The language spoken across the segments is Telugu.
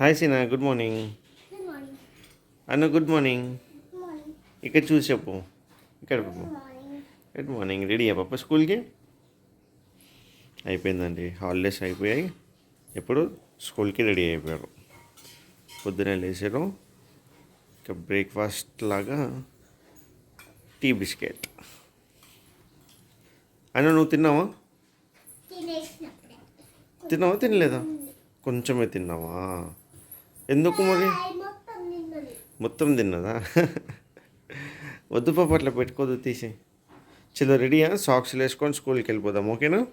Hi Seena good morning. అన్న గుడ్ మార్నింగ్. ఇక్కడ చూసి చెప్పు. ఇక్కడ. గుడ్ మార్నింగ్ రెడీ అయ్యా పాప స్కూల్కి? అయిపోయిందండి. హాలిడేస్ అయిపోయాయి. ఇప్పుడు స్కూల్కి రెడీ అయిపోయారు. పొద్దునే లేచారు. ఇక బ్రేక్ఫాస్ట్ లాగా టీ బిస్కెట్. అన్న నువ్వు తిన్నావా. తిన్నావా తినలేదా? కొంచెమే తిన్నావా? ఎందుకు మరి? మొత్తం తిన్నదా. వద్దు పాప అట్లా పెట్టుకోదు తీసి చలో రెడీయా? సాక్స్ వేసుకొని స్కూల్కి వెళ్ళిపోదాం ఓకేనా?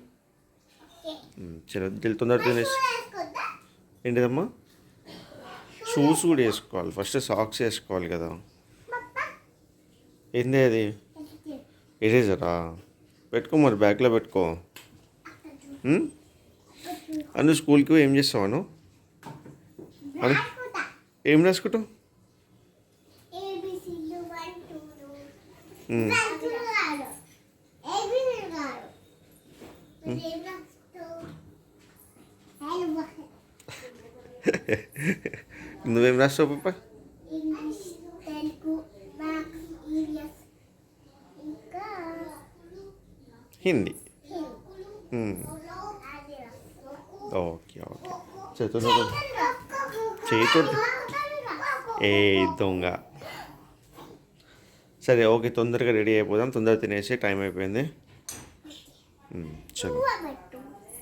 చలో జల్ది తొందర తినేసి? ఏంటిదమ్మా? షూస్ కూడా వేసుకోవాలి. ఫస్ట్ సాక్స్ వేసుకోవాలి కదా. ఏంది అది. ఎరేజరా పెట్టుకో మరి బ్యాగ్లో పెట్టుకో. అక్కడ చూ. ఉమ్? అను స్కూల్కి ఏం చేస్తావు రాసుకుంటా. ఏం రాసుకుంటావు. నువ్వేం రాస్తావు? పాప హిందీ. అది. Okay okay. చదువు చేతితో ఏ దొంగ సరే ఓకే తొందరగా రెడీ అయిపోదాం తొందరగా తినేసి టైం అయిపోయింది చలో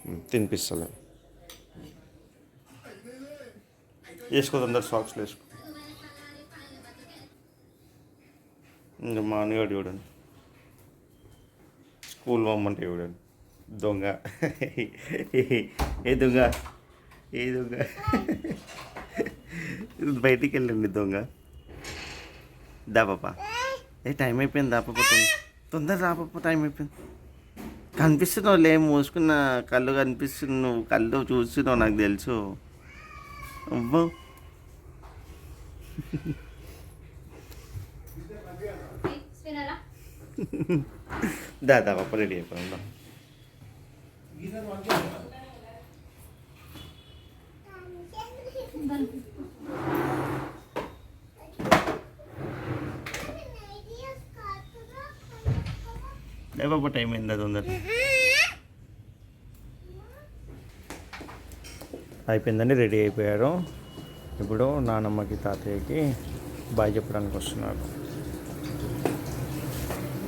ఉమ్, తినిపిస్తలే వేసుకో తొందర సాక్స్లు వేసుకో ఇంకా మా అన్నగాడు చూడండి స్కూల్ పోమ్మంటే చూడండి దొంగ ఏ దొంగ ఏ దొంగ బయటికి వెళ్ళండి దొంగ. దా పాప. ఏ టైం అయిపోయింది దా పాప తొందర రా పాప టైం అయిపోయింది. కనిపిస్తున్నావు లే మూసుకున్న కళ్ళు కనిపిస్తున్నావు కళ్ళు చూస్తున్నావు నాకు తెలుసు. అవ్వో వినరా? దా దా పాప రెడీ అయిపోయింది పాప టైం అయిందా తొందర అయిపోయిందండి రెడీ అయిపోయారు. ఇప్పుడు నానమ్మకి తాతయ్యకి బాయ్ చెప్పడానికి వస్తున్నారు.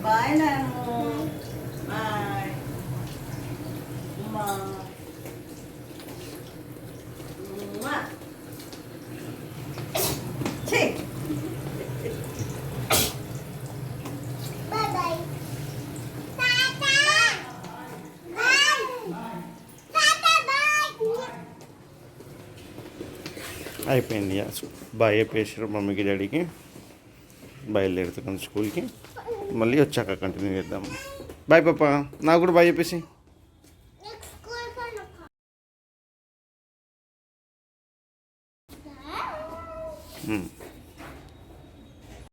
బాయ్ అయిపోయింది. బాయ్ చెప్పేసారు మమ్మీకి డాడీకి. బయలుదేరుతున్నాం స్కూల్కి మళ్ళీ వచ్చాక కంటిన్యూ చేద్దాం. బాయ్ పాప నాకు కూడా బాయ్ చెప్పేసి.